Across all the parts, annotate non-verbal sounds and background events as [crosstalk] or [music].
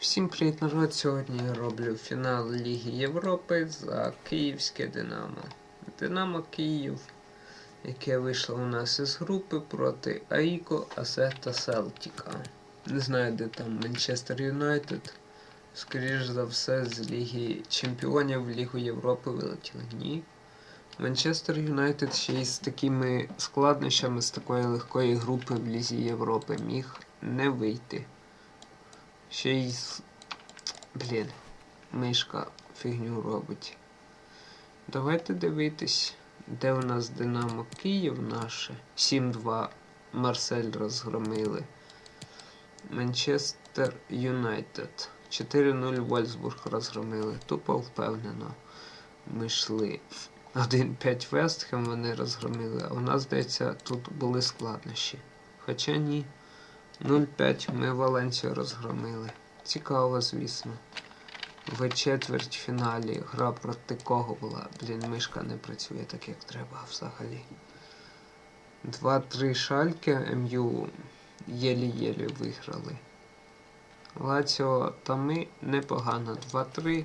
Всім привіт, народ! Сьогодні я роблю фінал Ліги Європи за Київське Динамо. Динамо Київ, яке вийшло у нас із групи проти Аїко, Асе та Селтіка. Не знаю, де там Манчестер Юнайтед. Скоріш за все, з Ліги Чемпіонів в Лігу Європи вилетіли. Ні. Манчестер Юнайтед ще й з такими складнощами з такої легкої групи в Лізі Європи міг не вийти. Ще й. Блін, мишка фігню робить. Давайте дивитись, де у нас Динамо Київ наше. 7-2 Марсель розгромили. Манчестер Юнайтед. 4-0 Вольсбург розгромили. Тупо впевнено. Ми йшли. 1-5 Вестхем вони розгромили, а у нас, здається, тут були складнощі. Хоча ні. 0-5 ми Валенцію розгромили. Цікаво, звісно. В четвертьфіналі гра проти кого була? Блін, мишка не працює так, як треба взагалі. 2-3 шальки МЮ єлі-єлі виграли. Лаціо та ми непогано 2-3.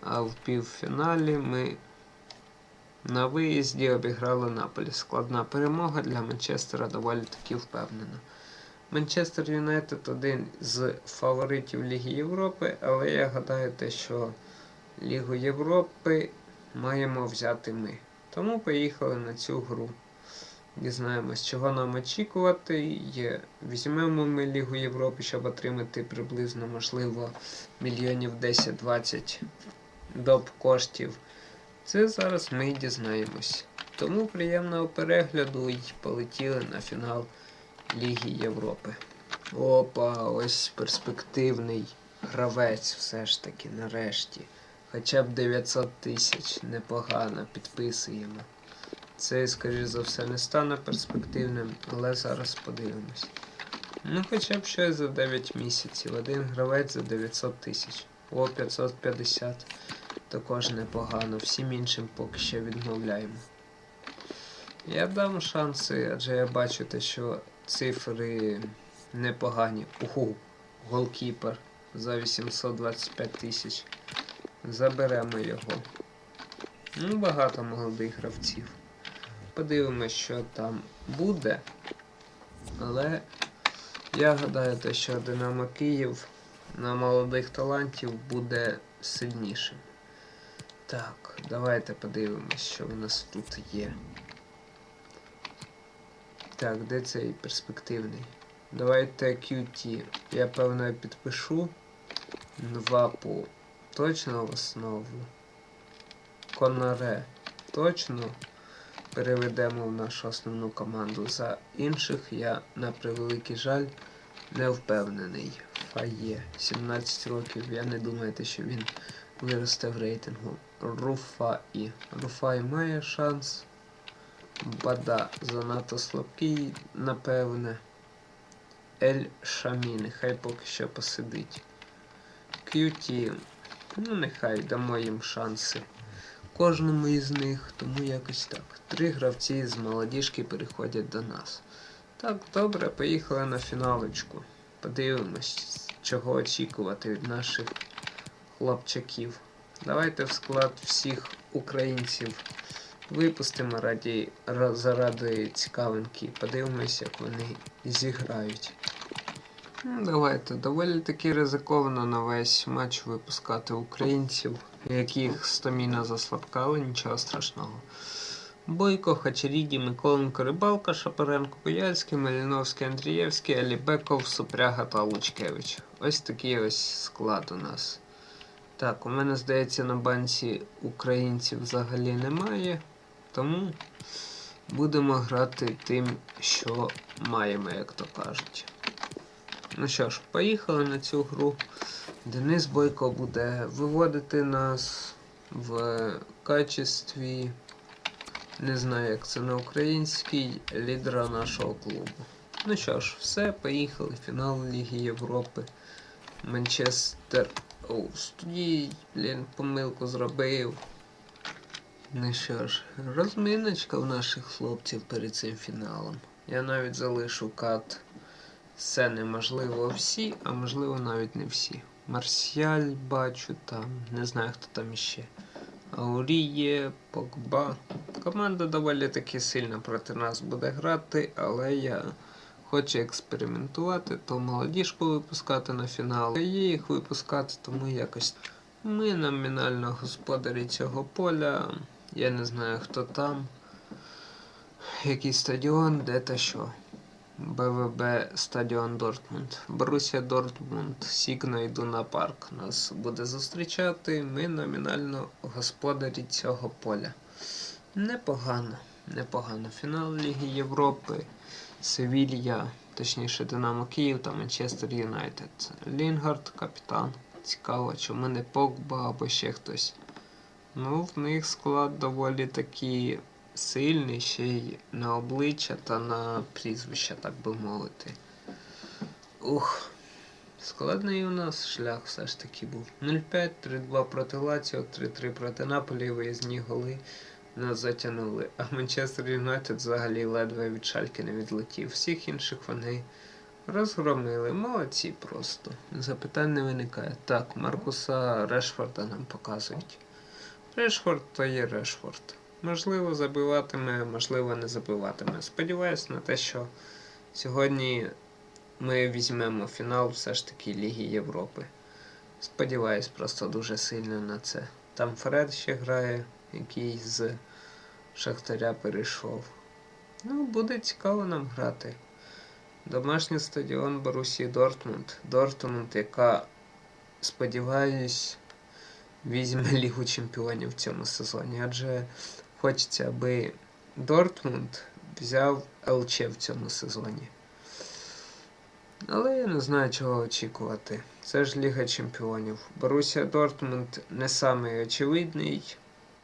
А в півфіналі ми на виїзді обіграли Наполі. Складна перемога для Манчестера доволі таки впевнена. Манчестер Юнайтед один з фаворитів Ліги Європи, але я гадаю, те, що Лігу Європи маємо взяти ми. Тому поїхали на цю гру. Дізнаємось, чого нам очікувати. Візьмемо ми Лігу Європи, щоб отримати приблизно, можливо, мільйонів 10-20 доп коштів. Це зараз ми дізнаємось. Тому приємного перегляду і полетіли на фінал Ліги Європи. Опа, ось перспективний гравець все ж таки нарешті. Хоча б 900 тисяч, непогано, підписуємо. Це, скоріш за все, не стане перспективним, але зараз подивимось. Ну, хоча б щось за 9 місяців. Один гравець за 900 тисяч. О, 550. Також непогано. Всім іншим поки що відмовляємо. Я дам шанси, адже я бачу те, що цифри непогані. Уху, голкіпер за 825 тисяч. Заберемо його. Ну, багато молодих гравців. Подивимось, що там буде. Але я гадаю, те, що Динамо Київ на молодих талантів буде сильнішим. Так, давайте подивимось, що у нас тут є. Так, де цей перспективний? Давайте QT. Я певно підпишу. Нвапу. Точно в основу. Конаре. Точно переведемо в нашу основну команду. За інших я, на превеликий жаль, не впевнений. Фає. 17 років. Я не думаю, що він виросте в рейтингу. Руфаї. Руфай має шанс. Бада занадто слабкий, напевне. Ель Шамі, нехай поки що посидить. К'юті, ну нехай дамо їм шанси. Кожному із них, тому якось так. Три гравці з молодіжки переходять до нас. Так, добре, поїхали на фіналочку. Подивимось, чого очікувати від наших хлопчаків. Давайте в склад всіх українців випустимо раді, заради цікавинки. Подивимось, як вони зіграють. Ну, давайте, доволі таки ризиковано на весь матч випускати українців, яких стаміна заслабкали, нічого страшного. Бойко, Хачерігі, Миколенко, Рибалка, Шапаренко, Бояльський, Маліновський, Андрієвський, Алібеков, Супряга та Лучкевич. Ось такий ось склад у нас. Так, у мене здається на банці українців взагалі немає, тому будемо грати тим, що маємо, як то кажуть. Ну що ж, поїхали на цю гру. Денис Бойко буде виводити нас в качестві, не знаю, як це на українській, лідера нашого клубу. Ну що ж, все, поїхали. Фінал Ліги Європи. Манчестер. О, студій, блін, помилку зробив. Ну що ж, розминочка у наших хлопців перед цим фіналом. Я навіть залишу кат. Все неможливо всі, а можливо навіть не всі. Марсіаль бачу там, не знаю хто там іще. Ауріє, Погба. Команда доволі таки сильно проти нас буде грати, але я хочу експериментувати, то молодіжку випускати на фінал. І їх випускати, тому якось. Ми номінально господарі цього поля. Я не знаю хто там. Який стадіон, де та що. БВБ Стадіон Дортмунд. Борусія Дортмунд, Сігна Ідуна Парк нас буде зустрічати. Ми номінально господарі цього поля. Непогано, непогано. Фінал Ліги Європи, Севілья, точніше Динамо Київ та Манчестер Юнайтед. Лінгард, капітан. Цікаво, чому не Погба або ще хтось. Ну, в них склад доволі такий сильний, ще й на обличчя та на прізвища, так би мовити. Ух, складний у нас шлях все ж таки був. 0-5, 3-2 проти Лаціо, 3-3 проти Наполі, виїзні голи нас затягнули. А Манчестер Юнайтед взагалі ледве від шальки не відлетів. Всіх інших вони розгромили. Молодці просто. Запитань не виникає. Так, Маркуса Решфорда нам показують. Решфорд то є Решфорд. Можливо, забиватиме, можливо, не забиватиме. Сподіваюсь на те, що сьогодні ми візьмемо фінал все ж таки Ліги Європи. Сподіваюсь просто дуже сильно на це. Там Фред ще грає, який з Шахтаря перейшов. Ну, буде цікаво нам грати. Домашній стадіон Борусії Дортмунд. Дортмунд, яка, сподіваюсь, візьме [laughs] Лігу Чемпіонів в цьому сезоні. Адже хочеться, аби Дортмунд взяв ЛЧ в цьому сезоні. Але я не знаю, чого очікувати. Це ж Ліга Чемпіонів. Борусія Дортмунд не самий очевидний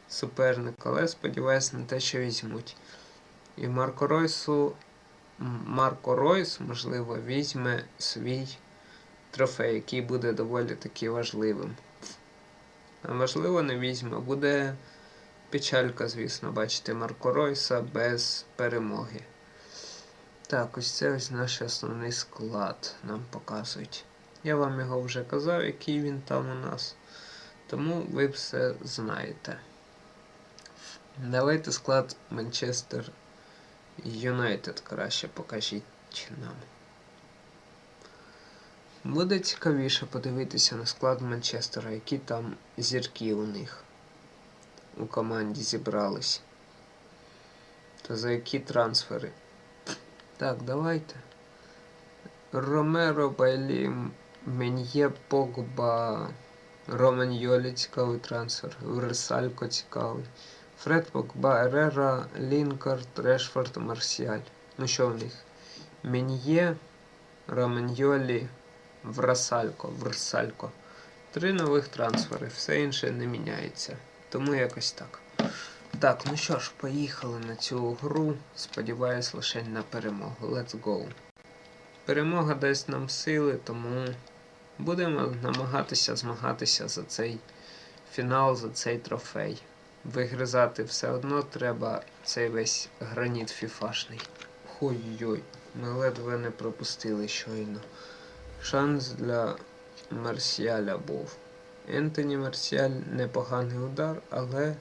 суперник, але сподіваюся на те, що візьмуть. І Марко Ройсу, Марко Ройс, можливо, візьме свій трофей, який буде доволі таки важливим. А можливо, не візьме. Буде печалька, звісно, бачити Марко Ройса без перемоги. Так, ось це ось наш основний склад нам показують. Я вам його вже казав, який він там у нас. Тому ви все знаєте. Давайте склад Манчестер Юнайтед краще покажіть нам. Буде цікавіше подивитися на склад Манчестера, які там зірки у них у команді зібрались. Та за які трансфери. Так, давайте. Ромеро, Байлі, Мен'є, Погба, Роман Йолі цікавий трансфер, Версалько цікавий. Фред Погба, Ерера, Лінкард, Решфорд, Марсіаль. Ну що в них? Мен'є, Роман Йолі, Врасалько, Версалько. Три нових трансфери, все інше не міняється. Тому якось так. Так, ну що ж, поїхали на цю гру. Сподіваюсь лише на перемогу. Let's go. Перемога дасть нам сили, тому будемо намагатися змагатися за цей фінал, за цей трофей. Вигризати все одно треба цей весь граніт фіфашний. Ой-ой, ми ледве не пропустили щойно. Шанс для Марсіаля був. Ентоні Марсіаль непоганий удар, але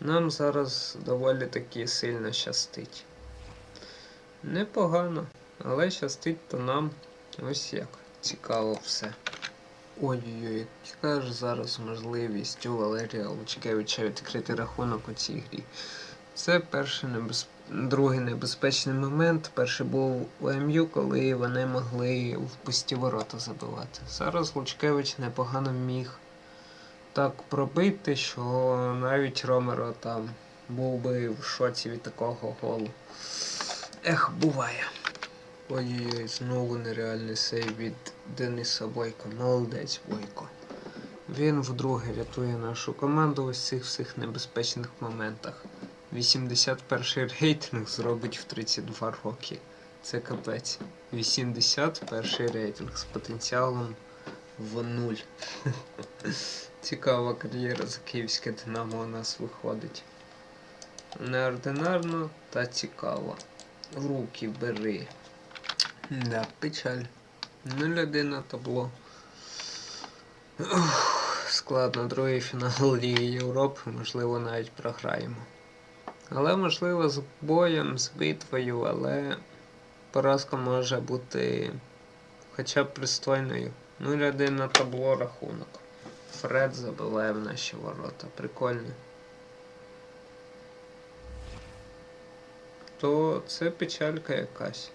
нам зараз доволі таки сильно щастить. Непогано, але щастить то нам ось як. Цікаво все. Ой-ой-ой, яка ж зараз можливість у Валерія Лучкевича відкрити рахунок у цій грі. Це перший небез... другий небезпечний момент. Перший був у МЮ, коли вони могли в пусті ворота забивати. Зараз Лучкевич непогано міг так пробити, що навіть Ромеро там був би в шоці від такого голу. Ех, буває. Ой-ой-ой, знову нереальний сейв від Дениса Бойко. Молодець Бойко. Він вдруге рятує нашу команду ось цих всіх небезпечних моментах. 81 рейтинг зробить в 32 роки. Це капець. 81 рейтинг з потенціалом в нуль. [laughs] Цікава кар'єра за київське Динамо у нас виходить. Неординарно та цікаво. Руки бери. Да, печаль. 0-1 на табло. Ух, складно другий фінал Ліги Європи, можливо, навіть програємо. Але можливо з боєм, з битвою, але поразка може бути хоча б пристойною. 0-1 на табло рахунок. Фред забиває в наші ворота. Прикольно. То це печалька якась.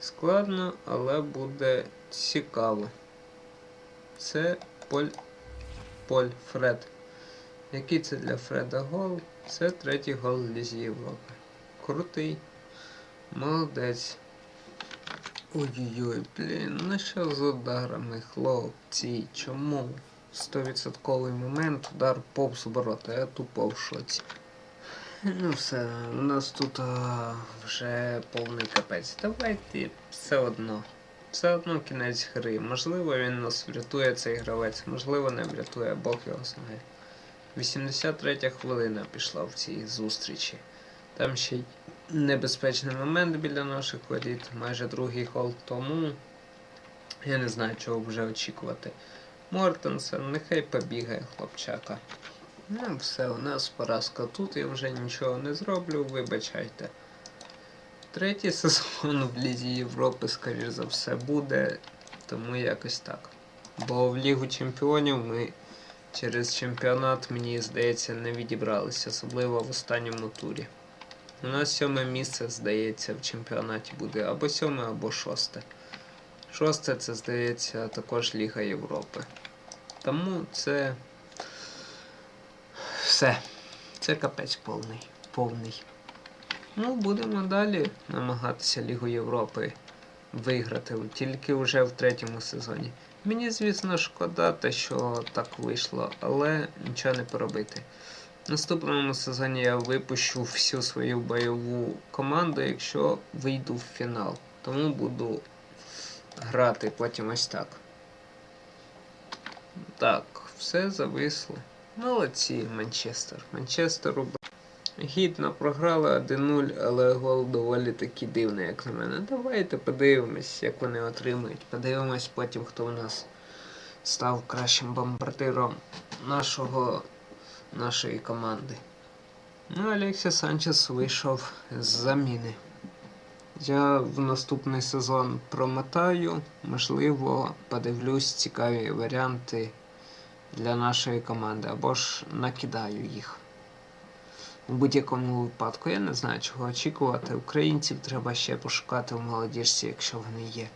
Складно, але буде цікаво. Це Поль. Поль Фред. Який це для Фреда гол? Це третій гол Лізі Європи. Крутий. Молодець. Ой-ой-ой, блін, ну що з ударами, хлопці? Чому? 100% момент, удар повз ворота, я тупо в шоці. Ну все, у нас тут а, вже повний капець. Давайте все одно. Все одно кінець гри. Можливо, він нас врятує цей гравець, можливо, не врятує, Бог його знає. 83 хвилина пішла в цій зустрічі. Там ще й небезпечний момент біля наших воріт, майже другий гол тому. Я не знаю, чого вже очікувати. Мортенсен, нехай побігає хлопчака. Ну, все, у нас поразка тут, я вже нічого не зроблю, вибачайте. Третій сезон в Лізі Європи, скоріш за все, буде, тому якось так. Бо в Лігу Чемпіонів ми через чемпіонат, мені здається, не відібралися, особливо в останньому турі. У нас сьоме місце, здається, в чемпіонаті буде або сьоме, або шосте. Шосте це, здається, також Ліга Європи. Тому це. Все. Це капець повний. повний. Ну, будемо далі намагатися Лігу Європи виграти, тільки вже в третьому сезоні. Мені, звісно, шкода те, що так вийшло, але нічого не поробити. В наступному сезоні я випущу всю свою бойову команду, якщо вийду в фінал. Тому буду грати потім ось так. Так, все зависло. Молодці, Манчестер. Манчестеру гідно програли 1-0, але гол доволі таки дивний, як на мене. Давайте подивимось, як вони отримують. Подивимось потім, хто у нас став кращим бомбардиром нашого, нашої команди. Ну, Алексія Санчес вийшов з заміни. Я в наступний сезон промотаю, можливо, подивлюсь цікаві варіанти для нашої команди, або ж накидаю їх. У будь-якому випадку я не знаю, чого очікувати. Українців треба ще пошукати в молодіжці, якщо вони є.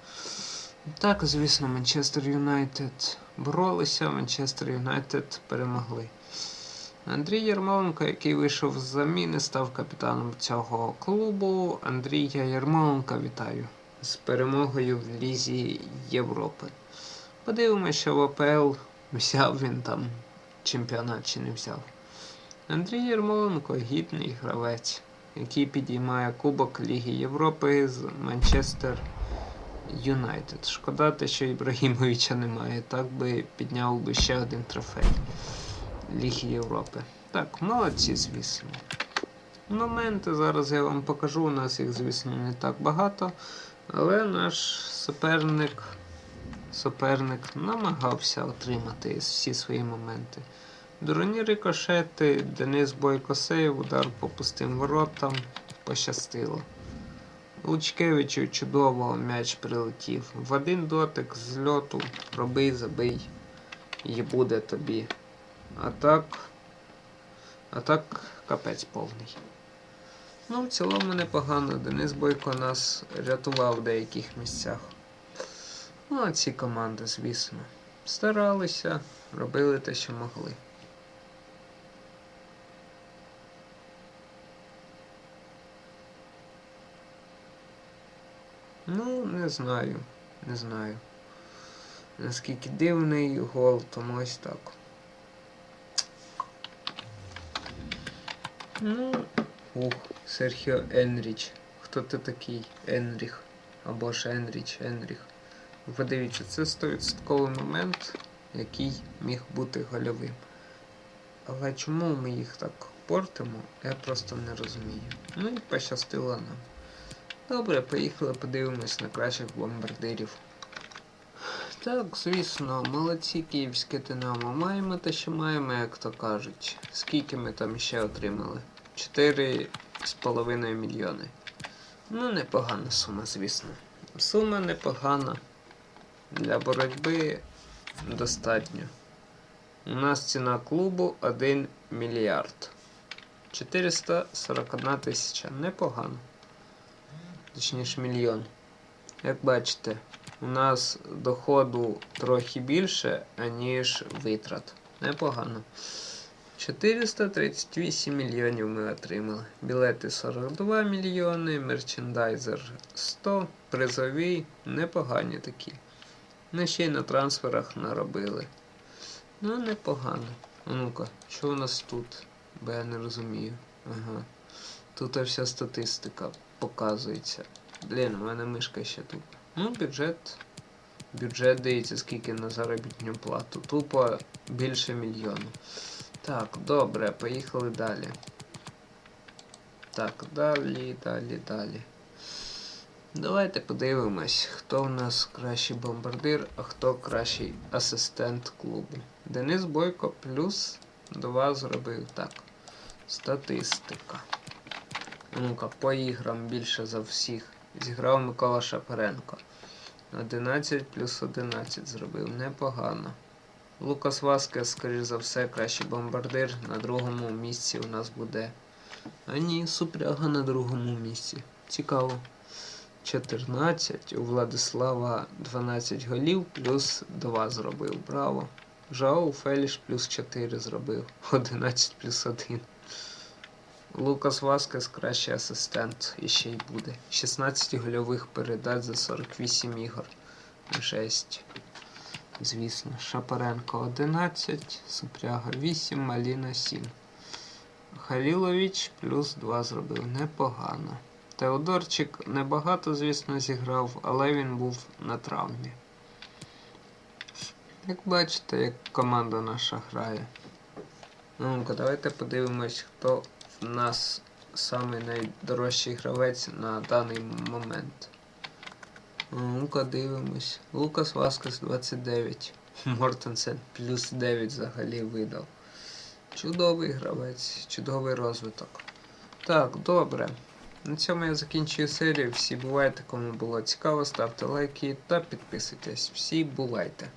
Так, звісно, Манчестер Юнайтед боролися, Манчестер Юнайтед перемогли. Андрій Ярмоленко, який вийшов з заміни, став капітаном цього клубу. Андрія Ярмоленка вітаю з перемогою в Лізі Європи. Подивимося, що в АПЛ взяв він там чемпіонат чи не взяв. Андрій Ярмоленко гідний гравець, який підіймає Кубок Ліги Європи з Манчестер Юнайтед. Шкода те, що Ібрагімовича немає, так би підняв би ще один трофей Ліги Європи. Так, молодці, звісно. Моменти зараз я вам покажу. У нас їх, звісно, не так багато. Але наш суперник, суперник намагався отримати всі свої моменти. Дурні рикошети, Денис Бойко сейв, удар по пустим воротам. Пощастило. Лучкевичу чудово м'яч прилетів. В один дотик з льоту роби, забий. І буде тобі. А так. А так капець повний. Ну, в цілому непогано. Денис Бойко нас рятував в деяких місцях. Ну, а ці команди, звісно. Старалися, робили те, що могли. Ну, не знаю. Не знаю. Наскільки дивний гол, тому ось так. Ну, ух, Серхіо Енріч. Хто ти такий? Енріх. Або ж Енріч, Енріх. Ви Подивіться, це 100% момент, який міг бути гольовим. Але чому ми їх так портимо, я просто не розумію. Ну і пощастило нам. Добре, поїхали, подивимось на кращих бомбардирів. Так, звісно, молодці київське Динамо. Маємо те, що маємо, як то кажуть. Скільки ми там ще отримали? 4,5 мільйони. Ну, непогана сума, звісно. Сума непогана. Для боротьби достатньо. У нас ціна клубу 1 мільярд. 441 тисяча. Непогано. Точніше, мільйон. Як бачите, у нас доходу трохи більше, аніж витрат. Непогано. 438 мільйонів ми отримали. Білети 42 мільйони, мерчендайзер 100, призові непогані такі. Ну ще й на трансферах наробили. Ну, непогано. А ну-ка, що у нас тут? Бо я не розумію. Ага. Тут вся статистика показується. Блін, у мене мишка ще тут. Ну, бюджет. Бюджет дивіться, скільки на заробітну плату. Тупо більше мільйону. Так, добре, поїхали далі. Так, далі, далі, далі. Давайте подивимось, хто в нас кращий бомбардир, а хто кращий асистент клубу. Денис Бойко плюс 2 зробив так. Статистика. Ну-ка, по іграм більше за всіх. Зіграв Микола Шапаренко. 11 плюс 11 зробив. Непогано. Лукас Васкес, скоріш за все, кращий бомбардир. На другому місці у нас буде. А ні, Супряга на другому місці. Цікаво. 14. У Владислава 12 голів плюс 2 зробив. Браво. Жау Феліш плюс 4 зробив. [laughs] 11 плюс 1. Лукас Васкес кращий асистент і ще й буде. 16 гольових передач за 48 ігор. 6. Звісно, Шапаренко 11, Супряга 8, Маліна 7. Халілович плюс 2 зробив. Непогано. Теодорчик небагато, звісно, зіграв, але він був на травмі. Як бачите, як команда наша грає. Ну-ка, давайте подивимось, хто нас самий найдорожчий гравець на даний момент. Ну-ка, дивимось. Лукас Васкес 29. Мортенсен плюс 9 взагалі видав. Чудовий гравець, чудовий розвиток. Так, добре. На цьому я закінчую серію. Всі бувайте, кому було цікаво, ставте лайки та підписуйтесь. Всі бувайте.